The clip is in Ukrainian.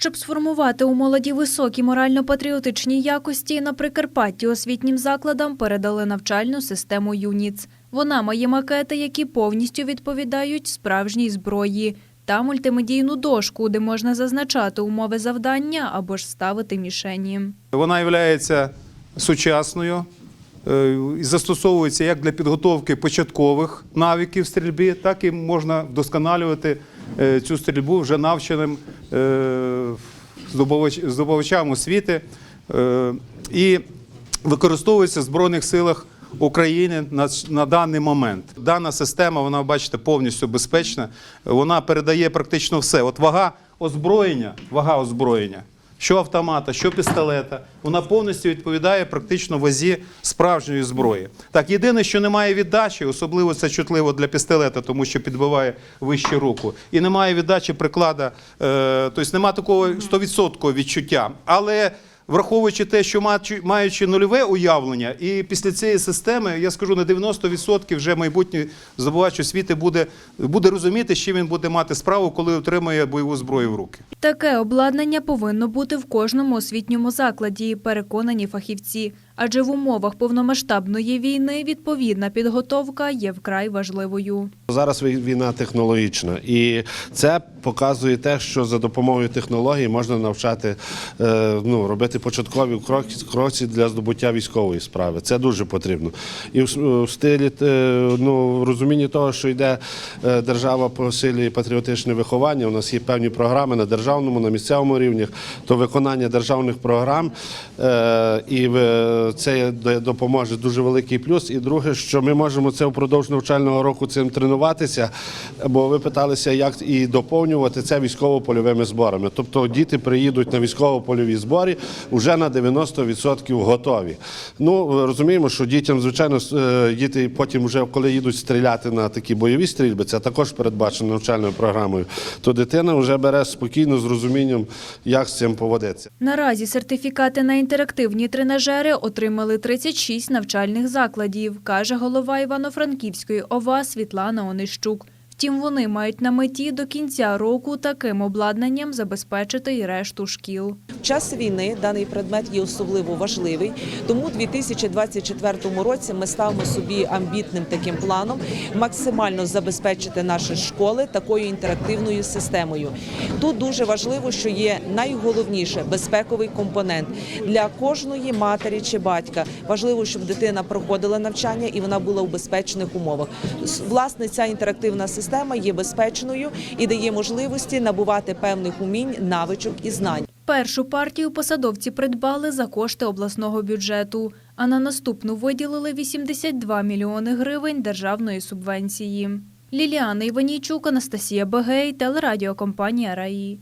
Щоб сформувати у молоді високі морально-патріотичні якості, на Прикарпатті освітнім закладам передали навчальну систему ЮНІЦ. Вона має макети, які повністю відповідають справжній зброї, та мультимедійну дошку, де можна зазначати умови завдання або ж ставити мішені. Вона є сучасною е, застосовується як для підготовки початкових навиків стрільби, так і можна вдосконалювати цю стрільбу вже навченим е, здобувачам освіти е, і використовується в Збройних силах України на, на даний момент. Дана система, вона, бачите, повністю безпечна. Вона передає практично все. От вага озброєння, вага озброєння, що автомата, що пістолета, вона повністю відповідає практично вазі справжньої зброї. Так, єдине, що немає віддачі, особливо це чутливо для пістолета, тому що підбиває вище руку. І немає віддачі приклада, е, тобто немає такого 100% відчуття. Але Враховуючи те, що маючи- нульове уявлення, і після цієї системи, я скажу, на 90% вже майбутній здобувач освіти буде, буде розуміти, з чим він буде мати справу, коли отримує бойову зброю в руки. Таке обладнання повинно бути в кожному освітньому закладі, переконані фахівці. Адже в умовах повномасштабної війни відповідна підготовка є вкрай важливою. Зараз війна технологічна, і це показує те, що за допомогою технологій можна навчати е, ну, робити початкові кроки, для здобуття військової справи. Це дуже потрібно. І в, стилі е, ну, в розумінні того, що йде е, держава посилює патріотичне виховання. У нас є певні програми на державному, на місцевому рівнях, то виконання державних програм е, і е, це допоможе дуже великий плюс. І друге, що ми можемо це впродовж навчального року цим тренуватися, бо ви питалися, як і доповнювати це військово-польовими зборами. Тобто діти приїдуть на військово-польові збори вже на 90% готові. Ну розуміємо, що дітям, звичайно, е, діти потім, вже коли їдуть стріляти на такі бойові стрільби, це також передбачено навчальною програмою. То дитина вже бере спокійно з розумінням, як з цим поводитися. Наразі сертифікати на інтерактивні тренажери отримали 36 навчальних закладів, каже голова Івано-Франківської ОВА Світлана Онищук. Втім, вони мають на меті до кінця року таким обладнанням забезпечити і решту шкіл. Час війни даний предмет є особливо важливий, тому у 2024 році ми ставимо собі амбітним таким планом максимально забезпечити наші школи такою інтерактивною системою. Тут дуже важливо, що є найголовніше безпековий компонент для кожної матері чи батька. Важливо, щоб дитина проходила навчання і вона була у безпечних умовах. Власне, ця інтерактивна система є безпечною і дає можливості набувати певних умінь, навичок і знань. Першу партію посадовці придбали за кошти обласного бюджету, а на наступну виділили 82 мільйони гривень державної субвенції. Ліліана Іванійчук, Анастасія Бегей, телерадіокомпанія «Раї».